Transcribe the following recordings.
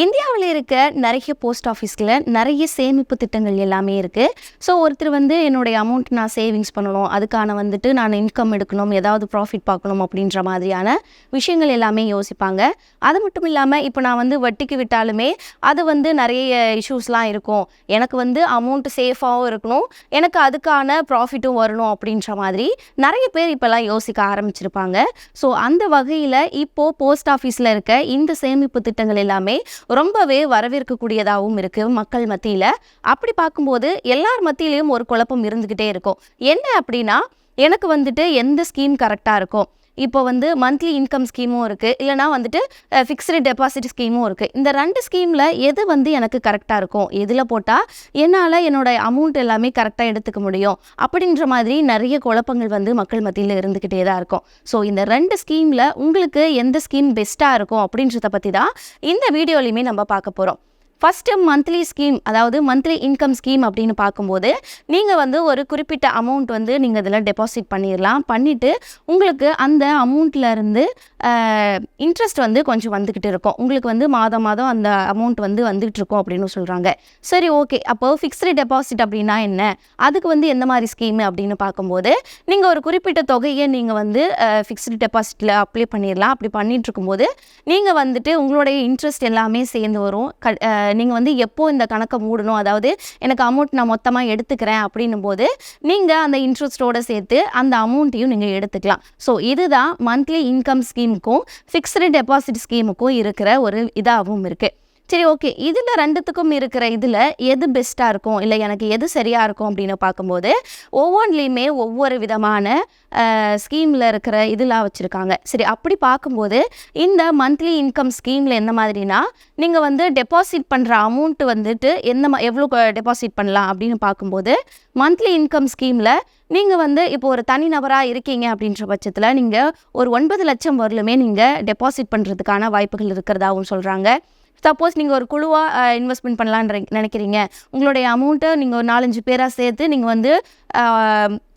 இந்தியாவில் இருக்க நிறைய போஸ்ட் ஆஃபீஸில் நிறைய சேமிப்பு திட்டங்கள் எல்லாமே இருக்குது ஸோ ஒருத்தர் வந்து என்னுடைய அமௌண்ட் நான் சேவிங்ஸ் பண்ணணும் அதுக்கான வந்துட்டு நான் இன்கம் எடுக்கணும் ஏதாவது ப்ராஃபிட் பார்க்கணும் அப்படின்ற மாதிரியான விஷயங்கள் எல்லாமே யோசிப்பாங்க. அது மட்டும் இல்லாமல் இப்போ நான் வந்து வட்டிக்கு விட்டாலுமே அது வந்து நிறைய இஷ்யூஸ்லாம் இருக்கும். எனக்கு வந்து அமௌண்ட் சேஃபாகவும் இருக்கணும் எனக்கு அதுக்கான ப்ராஃபிட்டும் வரணும் அப்படின்ற மாதிரி நிறைய பேர் இப்போல்லாம் யோசிக்க ஆரம்பிச்சிருப்பாங்க. ஸோ அந்த வகையில் இப்போது போஸ்ட் ஆஃபீஸில் இருக்க இந்த சேமிப்பு திட்டங்கள் எல்லாமே ரொம்பவே வரவேற்கக்கூடியதாகவும் இருக்குது மக்கள் மத்தியில். அப்படி பார்க்கும்போது எல்லார் மத்தியிலையும் ஒரு குழப்பம் இருந்துக்கிட்டே இருக்கும். என்ன அப்படின்னா எனக்கு வந்துட்டு எந்த ஸ்கீம் கரெக்டாக இருக்கும்? இப்போ வந்து மந்த்லி இன்கம் ஸ்கீமும் இருக்குது இல்லைனா வந்துட்டு ஃபிக்ஸ்டு டெபாசிட் ஸ்கீமும் இருக்குது இந்த ரெண்டு ஸ்கீமில் எது வந்து எனக்கு கரெக்டாக இருக்கும்? எதில் போட்டால் என்னால் என்னோட அமௌண்ட் எல்லாமே கரெக்டாக எடுத்துக்க முடியும்? அப்படின்ற மாதிரி நிறைய குழப்பங்கள் வந்து மக்கள் மத்தியில் இருந்துக்கிட்டே தான் இருக்கும். ஸோ இந்த ரெண்டு ஸ்கீமில் உங்களுக்கு எந்த ஸ்கீம் பெஸ்ட்டாக இருக்கும் அப்படின்றத பற்றி தான் இந்த வீடியோலையுமே நம்ம பார்க்க போகிறோம் ஃபஸ்ட்டு மந்த்லி ஸ்கீம் அதாவது மந்த்லி இன்கம் ஸ்கீம் அப்படின்னு பார்க்கும்போது நீங்கள் வந்து ஒரு குறிப்பிட்ட அமௌண்ட் வந்து நீங்கள் இதில் டெபாசிட் பண்ணிடலாம் பண்ணிவிட்டு உங்களுக்கு அந்த அமௌண்ட்லேருந்து இன்ட்ரெஸ்ட் வந்து கொஞ்சம் வந்துக்கிட்டு இருக்கும். உங்களுக்கு வந்து மாதம் மாதம் அந்த அமௌண்ட் வந்து வந்துகிட்டு இருக்கும் அப்படின்னு சொல்கிறாங்க சரி ஓகே அப்போ ஃபிக்ஸ்டு டெபாசிட் அப்படின்னா என்ன? அதுக்கு வந்து எந்த மாதிரி ஸ்கீமு அப்படின்னு பார்க்கும்போது நீங்கள் ஒரு குறிப்பிட்ட தொகையை நீங்கள் வந்து ஃபிக்ஸ்டு டெபாசிட்டில் அப்ளை பண்ணிடலாம் அப்படி பண்ணிகிட்டு இருக்கும்போது நீங்கள் வந்துட்டு உங்களுடைய இன்ட்ரெஸ்ட் எல்லாமே சேர்ந்து வரும். க நீங்கள் வந்து எப்போ இந்த கணக்கை மூடணும்? அதாவது எனக்கு அமௌண்ட் நான் மொத்தமாக எடுத்துக்கிறேன் அப்படின்னும் போது நீங்கள் அந்த இன்ட்ரெஸ்ட்டோடு சேர்த்து அந்த அமௌண்ட்டையும் நீங்கள் எடுத்துக்கலாம். ஸோ இதுதான் மந்த்லி இன்கம் ஸ்கீமுக்கும் ஃபிக்ஸ்டு டெபாசிட் ஸ்கீமுக்கும் இருக்கிற ஒரு இதாகவும் இருக்குது சரி ஓகே இதில் ரெண்டுத்துக்கும் இருக்கிற இதில் எது பெஸ்ட்டாக இருக்கும்? இல்லை எனக்கு எது சரியாக இருக்கும் அப்படின்னு பார்க்கும்போது ஒவ்வொன்றிலையுமே ஒவ்வொரு விதமான ஸ்கீமில் இருக்கிற இதெல்லாம் வச்சுருக்காங்க. சரி அப்படி பார்க்கும்போது இந்த மந்த்லி இன்கம் ஸ்கீமில் என்ன மாதிரினா நீங்கள் வந்து டெபாசிட் பண்ணுற அமௌண்ட்டு வந்துட்டு எந்த மா எவ்வளோ டெபாசிட் பண்ணலாம் அப்படின்னு பார்க்கும்போது மந்த்லி இன்கம் ஸ்கீமில் நீங்கள் வந்து இப்போ ஒரு தனிநபராக இருக்கீங்க அப்படின்ற பட்சத்தில் நீங்கள் ஒரு ஒன்பது லட்சம் வரலுமே நீங்கள் டெபாசிட் பண்ணுறதுக்கான வாய்ப்புகள் இருக்கிறதாகவும் சொல்கிறாங்க சப்போஸ் நீங்கள் ஒரு குழுவாக இன்வெஸ்ட்மெண்ட் பண்ணலான்ற நினைக்கிறீங்க. உங்களுடைய அமௌண்ட்டை நீங்கள் ஒரு நாலஞ்சு பேராக சேர்த்து நீங்கள் வந்து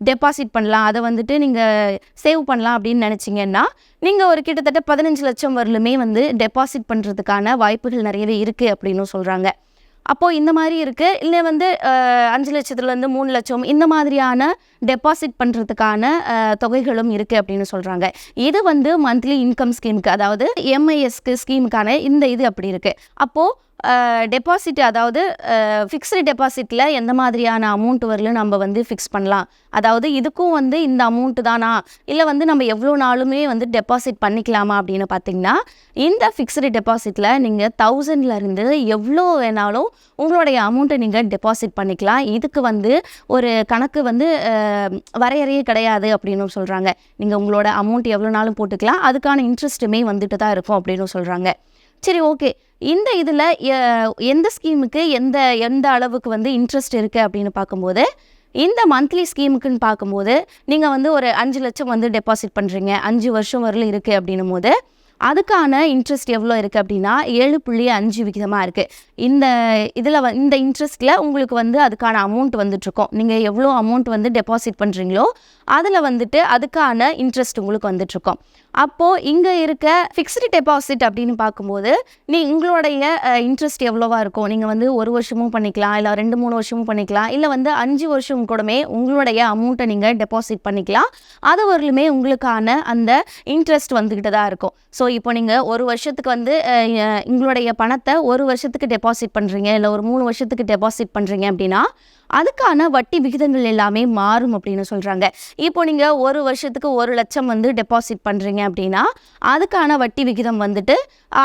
டெபாசிட் பண்ணலாம். அதை வந்துட்டு நீங்கள் சேவ் பண்ணலாம் அப்படின்னு நினச்சிங்கன்னா நீங்கள் ஒரு கிட்டத்தட்ட பதினஞ்சு லட்சம் வரலுமே வந்து டெபாசிட் பண்ணுறதுக்கான வாய்ப்புகள் நிறையவே இருக்குது அப்படின்னு சொல்கிறாங்க அப்போது இந்த மாதிரி இருக்குது இல்லை வந்து அஞ்சு லட்சத்துலேருந்து மூணு லட்சம் இந்த மாதிரியான டெபாசிட் பண்ணுறதுக்கான தொகைகளும் இருக்குது அப்படின்னு சொல்கிறாங்க இது வந்து மந்த்லி இன்கம் ஸ்கீமுக்கு அதாவது எம்ஐஎஸ்க்கு ஸ்கீமுக்கான இந்த இது அப்படி இருக்குது அப்போது டெபாசிட் அதாவது ஃபிக்ஸ்டு டெபாசிட்டில் எந்த மாதிரியான அமௌண்ட் வரலும் நம்ம வந்து ஃபிக்ஸ் பண்ணலாம். அதாவது இதுக்கும் வந்து இந்த அமௌண்ட்டு தானா? இல்லை வந்து நம்ம எவ்வளோ நாளுமே வந்து டெபாசிட் பண்ணிக்கலாமா அப்படின்னு பார்த்தீங்கன்னா இந்த ஃபிக்ஸ்டு டெபாசிட்டில் நீங்கள் தௌசண்ட்லேருந்து எவ்வளோ வேணாலும் உங்களுடைய அமௌண்ட்டை நீங்கள் டெபாசிட் பண்ணிக்கலாம். இதுக்கு வந்து ஒரு கணக்கு வந்து வரையறையே கிடையாது அப்படின்னு சொல்கிறாங்க நீங்கள் உங்களோட அமௌண்ட் எவ்வளோ நாளும் போட்டுக்கலாம். அதுக்கான இன்ட்ரெஸ்ட்டுமே வந்துட்டு தான் இருக்கும் அப்படின்னு சொல்கிறாங்க சரி ஓகே இந்த இதில் எந்த ஸ்கீமுக்கு எந்த எந்த அளவுக்கு வந்து இன்ட்ரெஸ்ட் இருக்குது அப்படின்னு பார்க்கும்போது இந்த மந்த்லி ஸ்கீமுக்குன்னு பார்க்கும்போது நீங்கள் வந்து ஒரு அஞ்சு லட்சம் வந்து டெபாசிட் பண்ணுறீங்க அஞ்சு வருஷம் வரலும் இருக்குது அப்படின்னும் போது அதுக்கான இன்ட்ரெஸ்ட் எவ்வளோ இருக்குது அப்படின்னா ஏழு புள்ளி அஞ்சு விகிதமாக இருக்குது இந்த இதில் வ இந்த இன்ட்ரெஸ்ட்டில் உங்களுக்கு வந்து அதுக்கான அமௌண்ட் வந்துட்ருக்கோம் நீங்கள் எவ்வளோ அமௌண்ட் வந்து டெபாசிட் பண்ணுறீங்களோ அதில் வந்துட்டு அதுக்கான இன்ட்ரெஸ்ட் உங்களுக்கு வந்துட்ருக்கோம் அப்போது இங்கே இருக்க ஃபிக்ஸ்டு டெபாசிட் அப்படின்னு பார்க்கும்போது நீ உங்களுடைய இன்ட்ரெஸ்ட் எவ்வளோவா இருக்கும் நீங்கள் வந்து ஒரு வருஷமும் பண்ணிக்கலாம் இல்லை ரெண்டு மூணு வருஷமும் பண்ணிக்கலாம் இல்லை வந்து அஞ்சு வருஷம் கூடமே உங்களுடைய அமௌண்ட்டை நீங்கள் டெபாசிட் பண்ணிக்கலாம் அது வரலுமே உங்களுக்கான அந்த இன்ட்ரெஸ்ட் வந்துக்கிட்டு தான் இருக்கும். ஸோ இப்போ நீங்கள் ஒரு வருஷத்துக்கு வந்து உங்களுடைய பணத்தை ஒரு வருஷத்துக்கு டெப் டெபாசிட் பண்ணுறீங்க இல்லை ஒரு மூணு வருஷத்துக்கு டெபாசிட் பண்ணுறீங்க அப்படின்னா அதுக்கான வட்டி விகிதங்கள் எல்லாமே மாறும் அப்படின்னு சொல்கிறாங்க இப்போ நீங்கள் ஒரு வருஷத்துக்கு ஒரு லட்சம் வந்து டெபாசிட் பண்ணுறீங்க அப்படின்னா அதுக்கான வட்டி விகிதம் வந்துட்டு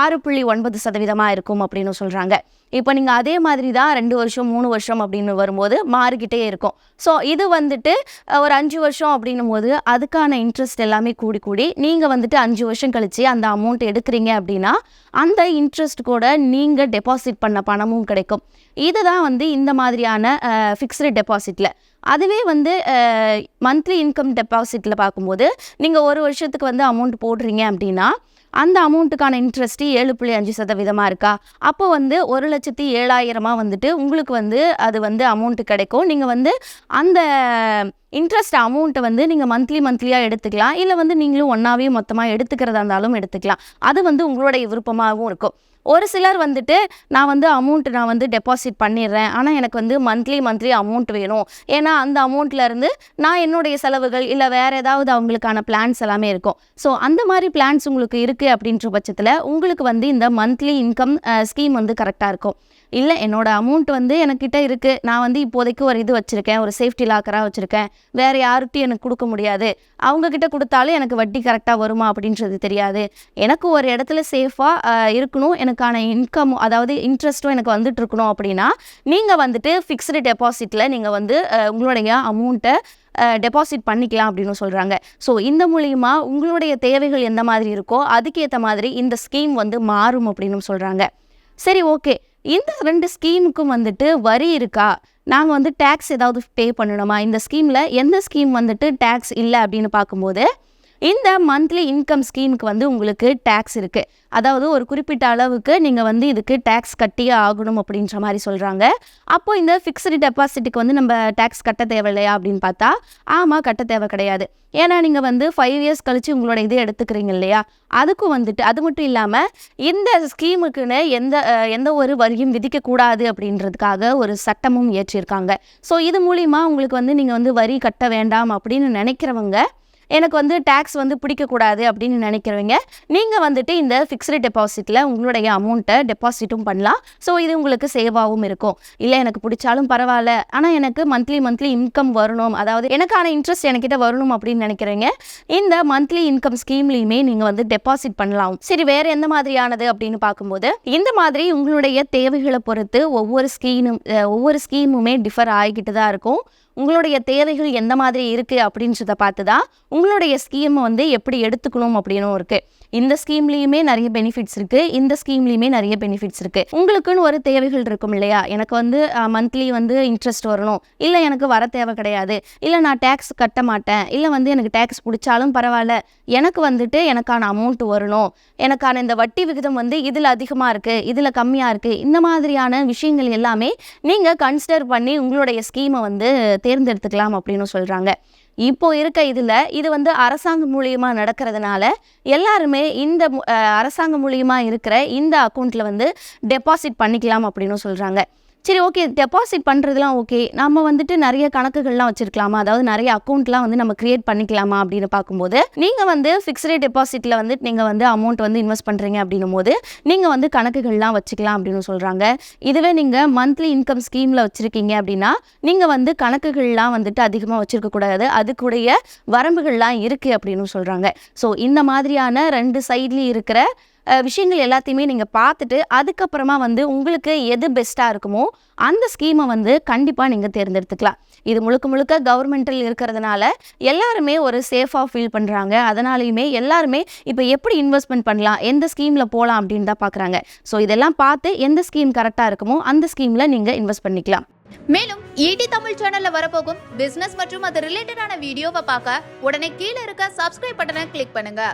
ஆறு புள்ளி ஒன்பது சதவீதமாக இருக்கும் அப்படின்னு சொல்கிறாங்க இப்போ நீங்கள் அதே மாதிரி தான் ரெண்டு வருஷம் மூணு வருஷம் அப்படின்னு வரும்போது மாறிக்கிட்டே இருக்கும். ஸோ இது வந்துட்டு ஒரு அஞ்சு வருஷம் அப்படின்னும் போது அதுக்கான இன்ட்ரெஸ்ட் எல்லாமே கூடி கூடி நீங்கள் வந்துட்டு அஞ்சு வருஷம் கழித்து அந்த அமௌண்ட் எடுக்கிறீங்க அப்படின்னா அந்த இன்ட்ரெஸ்ட் கூட நீங்கள் டெபாசிட் பண்ண பணமும் கிடைக்கும். இதுதான் வந்து இந்த மாதிரியான ஃபிக்ஸ்டு டெபாசிட்டில் அதுவே வந்து மந்த்லி இன்கம் டெபாசிட்டில் பார்க்கும்போது நீங்கள் ஒரு வருஷத்துக்கு வந்து அமௌண்ட் போடுறீங்க அப்படின்னா அந்த அமௌண்ட்டுக்கான இன்ட்ரெஸ்ட்டு ஏழு புள்ளி அஞ்சு சதவீதமாக இருக்கா? அப்போ வந்து ஒரு லட்சத்தி ஏழாயிரமாக வந்துட்டு உங்களுக்கு வந்து அது வந்து அமௌண்ட்டு கிடைக்கும். நீங்கள் வந்து அந்த இன்ட்ரெஸ்ட் அமௌண்ட்டை வந்து நீங்கள் மந்த்லி மந்த்லியாக எடுத்துக்கலாம். இல்லை வந்து நீங்களும் ஒன்றாவே மொத்தமாக எடுத்துக்கிறதா இருந்தாலும் எடுத்துக்கலாம். அது வந்து உங்களுடைய விருப்பமாகவும் இருக்கும். ஒரு சிலர் வந்துட்டு நான் வந்து அமௌண்ட் நான் வந்து டெபாசிட் பண்ணிடுறேன். ஆனால் எனக்கு வந்து மந்த்லி மந்த்லி அமௌண்ட் வேணும். ஏன்னா அந்த அமௌண்ட்லேருந்து நான் என்னுடைய செலவுகள் இல்லை வேறு ஏதாவது அவங்களுக்கான பிளான்ஸ் எல்லாமே இருக்கும். ஸோ அந்த மாதிரி பிளான்ஸ் உங்களுக்கு இருக்குது அப்படின்ற பட்சத்தில் உங்களுக்கு வந்து இந்த மந்த்லி இன்கம் ஸ்கீம் வந்து கரெக்டாக இருக்கும். இல்லை என்னோட அமௌண்ட் வந்து எனக்கிட்ட இருக்குது நான் வந்து இப்போதைக்கு ஒரு இது வச்சுருக்கேன். ஒரு சேஃப்டி லாக்கராக வச்சுருக்கேன். வேறு யார்கிட்டையும் எனக்கு கொடுக்க முடியாது. அவங்கக்கிட்ட கொடுத்தாலும் எனக்கு வட்டி கரெக்டாக வருமா அப்படின்றது தெரியாது. எனக்கு ஒரு இடத்துல சேஃபாக இருக்கணும். எனக்கான இன்கம் அதாவது இன்ட்ரெஸ்ட்டும் எனக்கு வந்துட்டு இருக்கணும் அப்படின்னா நீங்கள் வந்துட்டு ஃபிக்ஸ்டு டெபாசிட்டில் நீங்கள் வந்து உங்களுடைய அமௌண்ட்டை டெபாசிட் பண்ணிக்கலாம் அப்படின்னு சொல்கிறாங்க ஸோ இந்த மூலியமாக உங்களுடைய தேவைகள் எந்த மாதிரி இருக்கோ அதுக்கேற்ற மாதிரி இந்த ஸ்கீம் வந்து மாறும் அப்படின்னு சொல்கிறாங்க சரி ஓகே இந்த ரெண்டு ஸ்கீமுக்கும் வந்துட்டு வரி இருக்கா? நாங்கள் வந்து டேக்ஸ் ஏதாவது பே பண்ணணுமா? இந்த ஸ்கீமில் எந்த ஸ்கீம் வந்துட்டு டேக்ஸ் இல்லை அப்படின்னு பார்க்கும்போது இந்த மந்த்லி இன்கம் ஸ்கீமுக்கு வந்து உங்களுக்கு டேக்ஸ் இருக்குது அதாவது ஒரு குறிப்பிட்ட அளவுக்கு நீங்கள் வந்து இதுக்கு டேக்ஸ் கட்டியே ஆகணும் அப்படின்ற மாதிரி சொல்கிறாங்க அப்போ இந்த ஃபிக்ஸ்டு டெபாசிட்டுக்கு வந்து நம்ம டேக்ஸ் கட்ட தேவையில்லையா அப்படின்னு பார்த்தா ஆமாம் கட்ட தேவை கிடையாது. ஏன்னா நீங்கள் வந்து ஃபைவ் இயர்ஸ் கழித்து உங்களோட இது எடுத்துக்கிறீங்க இல்லையா? அதுக்கும் வந்துட்டு அது மட்டும் இல்லாமல் இந்த ஸ்கீமுக்குன்னு எந்த எந்த ஒரு வரியும் விதிக்கக்கூடாது அப்படின்றதுக்காக ஒரு சட்டமும் இயற்றியிருக்காங்க ஸோ இது மூலிமா உங்களுக்கு வந்து நீங்கள் வந்து வரி கட்ட வேண்டாம் அப்படின்னு நினைக்கிறவங்க எனக்கு வந்து டேக்ஸ் வந்து பிடிக்கக்கூடாது அப்படின்னு நினைக்கிறவங்க நீங்கள் வந்துட்டு இந்த ஃபிக்ஸ்டு டெபாசிட்டில் உங்களுடைய அமௌண்ட்டை டெபாசிட்டும் பண்ணலாம். ஸோ இது உங்களுக்கு சேவாகவும் இருக்கும். இல்லை எனக்கு பிடிச்சாலும் பரவாயில்ல. ஆனால் எனக்கு மந்த்லி மந்த்லி இன்கம் வரணும். அதாவது எனக்கான இன்ட்ரெஸ்ட் எனக்கிட்ட வரணும் அப்படின்னு நினைக்கிறவங்க இந்த மந்த்லி இன்கம் ஸ்கீம்லையுமே நீங்கள் வந்து டெபாசிட் பண்ணலாம். சரி வேறு எந்த மாதிரியானது அப்படின்னு பார்க்கும்போது இந்த மாதிரி உங்களுடைய தேவைகளை பொறுத்து ஒவ்வொரு ஸ்கீமும் ஒவ்வொரு ஸ்கீமுமே டிஃபர் ஆகிக்கிட்டு தான் இருக்கும். உங்களுடைய தேவைகள் எந்த மாதிரி இருக்குது அப்படின்றத பார்த்து தான் உங்களுடைய ஸ்கீமை வந்து எப்படி எடுத்துக்கணும் அப்படின்னும் இருக்குது இந்த ஸ்கீம்லேயுமே நிறைய பெனிஃபிட்ஸ் இருக்குது இந்த ஸ்கீம்லேயுமே நிறைய பெனிஃபிட்ஸ் இருக்குது உங்களுக்குன்னு ஒரு தேவைகள் இருக்கும் இல்லையா? எனக்கு வந்து மந்த்லி வந்து இன்ட்ரெஸ்ட் வரணும். இல்லை எனக்கு வர தேவை கிடையாது. இல்லை நான் டேக்ஸ் கட்ட மாட்டேன். இல்லை வந்து எனக்கு டேக்ஸ் பிடிச்சாலும் பரவாயில்ல. எனக்கு வந்துட்டு எனக்கான அமௌண்ட் வரணும். எனக்கான இந்த வட்டி விகிதம் வந்து இதில் அதிகமாக இருக்குது இதில் கம்மியாக இருக்குது இந்த மாதிரியான விஷயங்கள் எல்லாமே நீங்கள் கன்சிடர் பண்ணி உங்களுடைய ஸ்கீமை வந்து தேர்ந்தெடுத்துக்கலாம் அப்படின்னு சொல்கிறாங்க இப்போ இருக்க இதில் இது வந்து அரசாங்கம் மூலியமாக நடக்கிறதுனால எல்லாருமே இந்த அரசாங்கம் மூலியமாக இருக்கிற இந்த அக்கௌண்ட்டில் வந்து டெபாசிட் பண்ணிக்கலாம் அப்படின்னு சொல்கிறாங்க சரி ஓகே டெபாசிட் பண்ணுறதுலாம் ஓகே நம்ம வந்துட்டு நிறைய கணக்குகள்லாம் வச்சுருக்கலாமா? அதாவது நிறைய அக்கௌண்ட்லாம் வந்து நம்ம கிரியேட் பண்ணிக்கலாமா அப்படின்னு பார்க்கும்போது நீங்கள் வந்து ஃபிக்ஸ்டு டெபாசிட்டில் வந்து நீங்கள் வந்து அமௌண்ட் வந்து இன்வெஸ்ட் பண்ணுறீங்க அப்படின்னும் போது நீங்கள் வந்து கணக்குகள்லாம் வச்சுக்கலாம் அப்படின்னு சொல்கிறாங்க இதுவே நீங்கள் மந்த்லி இன்கம் ஸ்கீமில் வச்சுருக்கீங்க அப்படின்னா நீங்கள் வந்து கணக்குகள்லாம் வந்துட்டு அதிகமாக வச்சுருக்கக்கூடாது அதுக்குடைய வரம்புகள்லாம் இருக்குது அப்படின்னு சொல்கிறாங்க ஸோ இந்த மாதிரியான ரெண்டு சைட்லேயும் இருக்கிற விஷயங்கள் எல்லாத்தையுமே நீங்கள் பார்த்துட்டு அதுக்கப்புறமா வந்து உங்களுக்கு எது பெஸ்ட்டாக இருக்குமோ அந்த ஸ்கீமை வந்து கண்டிப்பாக நீங்கள் தேர்ந்தெடுத்துக்கலாம். இது முழுக்க முழுக்க கவர்மெண்டில் இருக்கிறதுனால எல்லாருமே ஒரு சேஃபாக ஃபீல் பண்ணுறாங்க அதனாலையுமே எல்லாருமே இப்போ எப்படி இன்வெஸ்ட்மெண்ட் பண்ணலாம்? எந்த ஸ்கீமில் போகலாம் அப்படின்னு தான் பார்க்குறாங்க ஸோ இதெல்லாம் பார்த்து எந்த ஸ்கீம் கரெக்டாக இருக்குமோ அந்த ஸ்கீமில் நீங்கள் இன்வெஸ்ட் பண்ணிக்கலாம். மேலும் ஈடி தமிழ் சேனல்ல வரப்போகும் பிசினஸ் மற்றும் அது ரிலேட்டடான வீடியோவை பார்க்க உடனே கீழே இருக்க சப்ஸ்கிரைப் பட்டனை கிளிக் பண்ணுங்க.